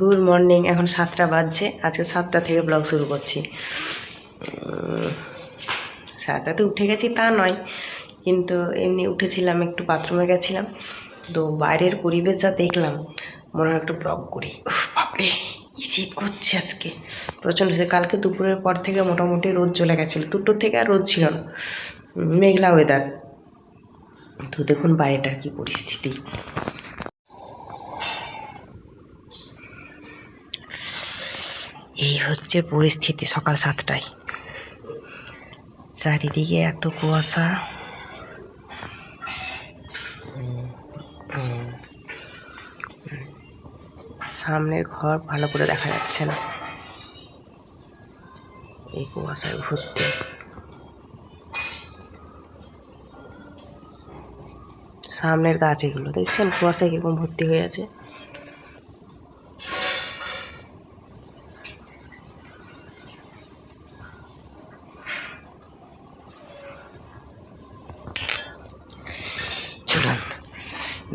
Good morning, এখন সাতটা বাজছে। আজকে সাতটা থেকে ব্লগ শুরু করছি। সাতটাতে উঠে গেছি তা নয়, কিন্তু এমনি উঠেছিলাম, একটু বাথরুমে গেছিলাম। তো বাইরের পরিবেশ যা দেখলাম, মনে হয় একটু ব্লগ করি। বাপরে, কি শীত করছে আজকে। প্রচণ্ড সে কালকে দুপুরের পর থেকে মোটামুটি রোদ চলে গেছিল। দুটোর থেকে আর রোদ ছিল না। মেঘলা ওয়েদার তো দেখুন বাইরেটার কি পরিস্থিতি। এই হচ্ছে পরিস্থিতি সকাল সাতটায়। চারিদিকে এত কুয়াশা। সামনের ঘর ভালো করে দেখা যাচ্ছে না। এই কুয়াশায় ভর্তি। সামনের গাছ এগুলো, দেখছেন কুয়াশায় কীরকম ভর্তি হয়ে আছে।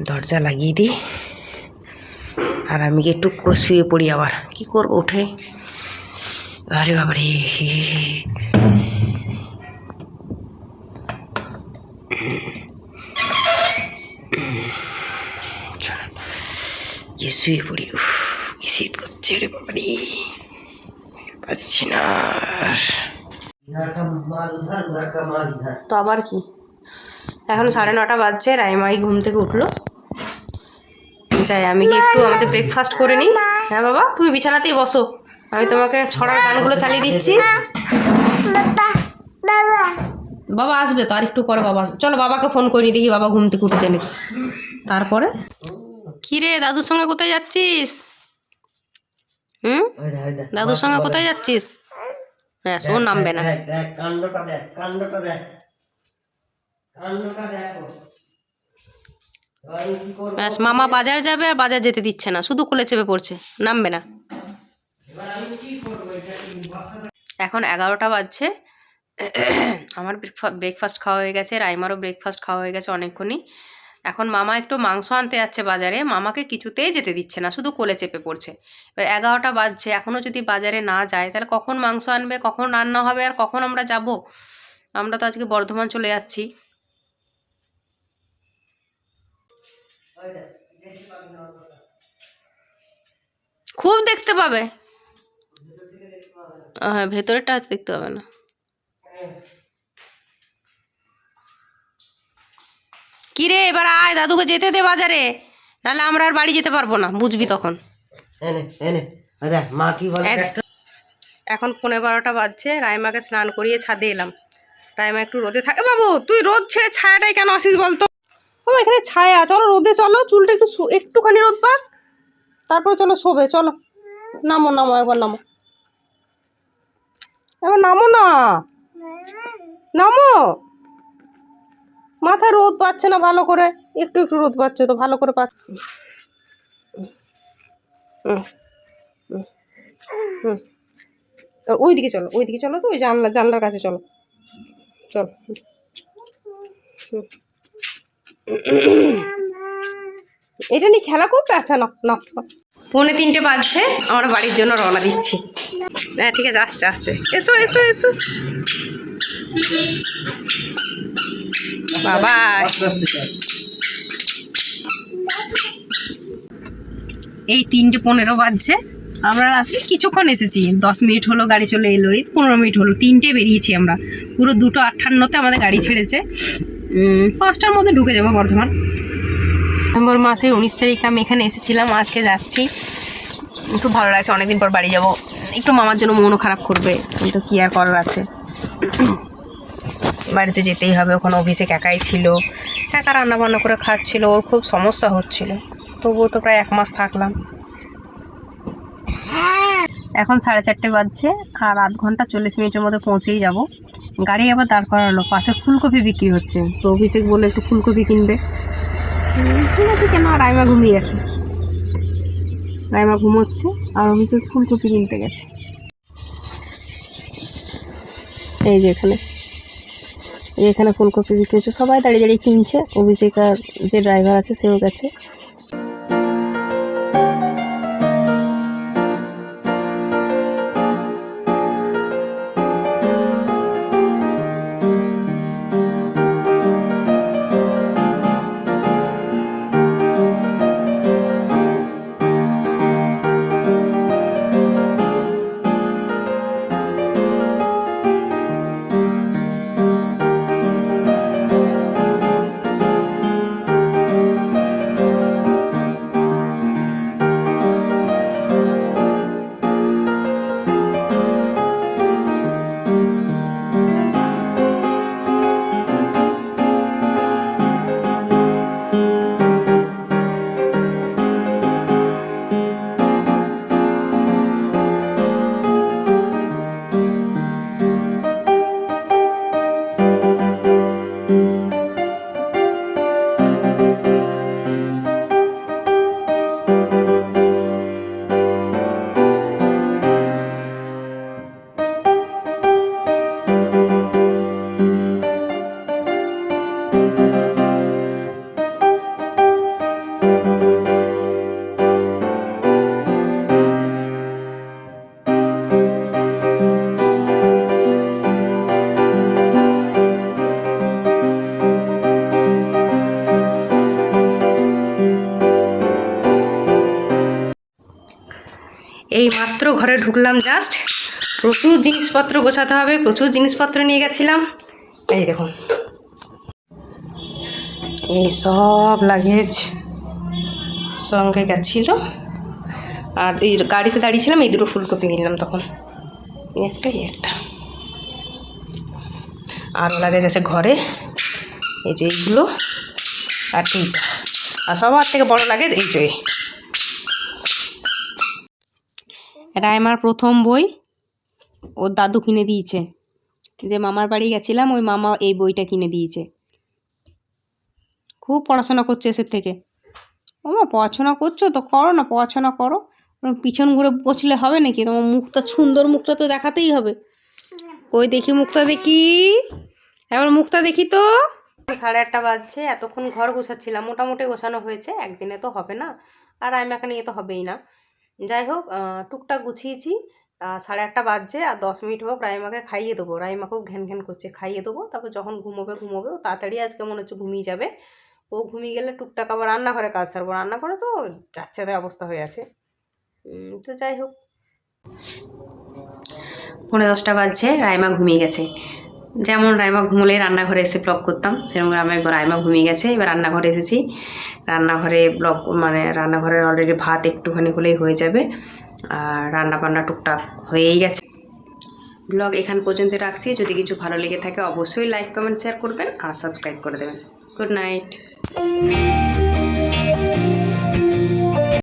দরজা লাগিয়ে দিই। আর আমি গিয়ে টুক করে শুয়ে পড়ি আবার। কি করব উঠে? আরে বাবারে। গিয়ে শুয়ে পড়ি। উফ কি শীত করছে রে বাবারে। পাচ্ছি না তো আবার কি? এখন সাড়ে নটা বাজছে রাইমাই ঘুম থেকে উঠল। যাই আমি কি একটু আমাদের ব্রেকফাস্ট করে নিই? হ্যাঁ বাবা তুমি বিছানাতেই বসো। আমি তোমাকে ছড়ার গানগুলো চালিয়ে দিচ্ছি। বাবা আসবে তো আর একটু পরে বাবা আসবে। চলো বাবাকে ফোন করি দেখি বাবা ঘুম থেকে উঠেছে নাকি। তারপরে? কি রে দাদুর সঙ্গে কোথায় যাচ্ছিস? হুম? দাদুর সঙ্গে কোথায় যাচ্ছিস? হ্যাঁ ও নামবে না। ব্যাস মামা বাজার যাবে আর বাজার যেতে দিচ্ছে না শুধু কোলে চেপে পড়ছে নামবে না। এখন এগারোটা বাজছে। আমার ব্রেকফাস্ট খাওয়া হয়ে গেছে রাইমারও ব্রেকফাস্ট খাওয়া হয়ে গেছে অনেকক্ষণই। এখন মামা একটু মাংস আনতে যাচ্ছে বাজারে মামাকে কিছুতেই যেতে দিচ্ছে না শুধু কোলে চেপে পড়ছে। এবার এগারোটা বাজছে এখনও যদি বাজারে না যায় তাহলে কখন মাংস আনবে কখন রান্না হবে আর কখন আমরা যাব? আমরা তো আজকে বর্ধমান চলে যাচ্ছি। খুব দেখতে পাবে। হ্যাঁ ভেতরেরটা দেখতে পাবে না। কি রে এবার আয় দাদুকে যেতে দে বাজারে। নাহলে আমরা আর বাড়ি যেতে পারব না বুঝবি তখন। এখন পনেরো বারোটা বাজছে রাইমাকে স্নান করিয়ে ছাদে এলাম। রাইমা একটু রোদে থাকে। বাবু তুই রোদ ছেড়ে ছায়াটাই কেন আসিস বলতো? বাবা, এখানে ছায়া। চলো রোদে, চলো। চুলটা একটু একটুখানি রোদ পাক। তারপরে চলো শোবে, চলো। নামো নামো, একবার নামো। এবার নামো না। নামো। মাথায় রোদ পাচ্ছে না ভালো করে। একটু একটু রোদ পাচ্ছে তো, ভালো করে পাচ্ছে। ওই দিকে চলো ওই দিকে চলো তো, ওই জানলা, জানলার কাছে চলো। চলো। এটা নিয়ে খেলা করবে? আচ্ছা না না পৌনে তিনটে বাজছে আমরা বাড়ির জন্য রওনা দিচ্ছি। হ্যাঁ ঠিক আছে আসছে আসছে। এসো এসো এসো। বাবা। এই তিনটে পনেরো বাজছে আমরা আসি কিছুক্ষণ এসেছি। দশ মিনিট হলো গাড়ি চলে এলো এই পনেরো মিনিট হলো। তিনটে বেরিয়েছি আমরা। পুরো দুটো আটান্নতে আমাদের গাড়ি ছেড়েছে। পাঁচটার মধ্যে ঢুকে যাব বর্ধমান। নভেম্বর মাসের উনিশ তারিখ আমি এখানে এসেছিলাম, আজকে যাচ্ছি। একটু ভালো লাগছে, অনেকদিন পর বাড়ি যাব। একটু মামার জন্য মনও খারাপ করবে, কিন্তু কী আর করার আছে। বাড়িতে যেতেই হবে, ওখানে অফিসে একাই ছিল। একা রান্না বান্না করে খাচ্ছিল, ওর খুব সমস্যা হচ্ছিল। তবুও তো প্রায় এক মাস থাকলাম। এখন সাড়ে চারটে বাজছে, আর আধ ঘণ্টা চল্লিশ মিনিটের মধ্যে পৌঁছেই যাব। গাড়ি আবার দাঁড় করালো, পাশে ফুলকপি বিক্রি হচ্ছে। তো অভিষেক বলে একটু ফুলকপি কিনবে। ঠিক আছে কেন? রাইমা ঘুমিয়ে গেছে রাইমা ঘুমোচ্ছে আর অভিষেক ফুলকপি কিনতে গেছে। এই যে এখানে। এখানে ফুলকপি বিক্রি হচ্ছে। সবাই দাঁড়িয়ে দাঁড়িয়ে কিনছে। অভিষেক আর যে ড্রাইভার আছে, সেও গেছে। এই মাত্র ঘরে ঢুকলাম জাস্ট প্রচুর জিনিসপত্র গোছাতে হবে, প্রচুর জিনিসপত্র নিয়ে গেছিলাম। এই দেখুন। এই সব লাগেজ সঙ্গে গেছিল। আর এই গাড়িতে দাঁড়িয়েছিলাম, এই দুটো ফুলকপি নিলাম তখন। একটা একটা। আরও লাগেজ আছে ঘরে। এই যে এইগুলো। আর এইটা। আর সবার থেকে বড় লাগেজ এই যে রায়মার প্রথম বই। ওর দাদু কিনে দিয়েছে। যে মামার বাড়ি গেছিলাম, ওই মামা এই বইটা কিনে দিয়েছে। খুব পড়াশোনা করছে এসের থেকে। ও মা পড়াশোনা করছ তো? করো না, পড়াশোনা করো। পিছন ঘুরে বসলে হবে নাকি? তোমার মুখটা, সুন্দর মুখটা তো দেখাতেই হবে। কই দেখি মুখটা দেখি। এবার মুখটা দেখি তো। সাড়ে আটটা বাজছে, এতক্ষণ ঘর গোছাচ্ছিলাম। মোটামুটি গোছানো হয়েছে। একদিনে তো হবে না। আর আমি এখানে নিয়ে তো হবেই না। যাই হোক টুকটাক গুছিয়েছি। সাড়ে আটটা বাজছে আর দশ মিনিট হোক রাইমাকে খাইয়ে দেবো। রাইমা খুব ঘ্যান ঘ্যান করছে, খাইয়ে দেবো। তারপর যখন ঘুমোবে ঘুমোবে। ও তাড়াতাড়ি আজকে মনে হচ্ছে ঘুমিয়ে যাবে। ও ঘুমিয়ে গেলে টুকটাক আবার রান্নাঘরে কাজ সারবো। রান্নাঘরে তো যাচ্ছে অবস্থা হয়ে আছে। তো যাই হোক। পনেরো দশটা বাজছে, রাইমা ঘুমিয়ে গেছে। যেমন রাইমা ঘুমলে রান্নাঘরে এসে ব্লগ করতাম, সেরকম একবার রাইমা ঘুমিয়ে গেছে, এবার রান্নাঘরে এসেছি। রান্নাঘরে ব্লগ মানে রান্নাঘরে অলরেডি ভাত একটুখানি হলেই হয়ে যাবে, আর রান্না বান্না টুকটাক হয়েই গেছে। ব্লগ এখান পর্যন্ত রাখছি, যদি কিছু ভালো লেগে থাকে অবশ্যই লাইক কমেন্ট শেয়ার করবেন আর সাবস্ক্রাইব করে দেবেন। Good night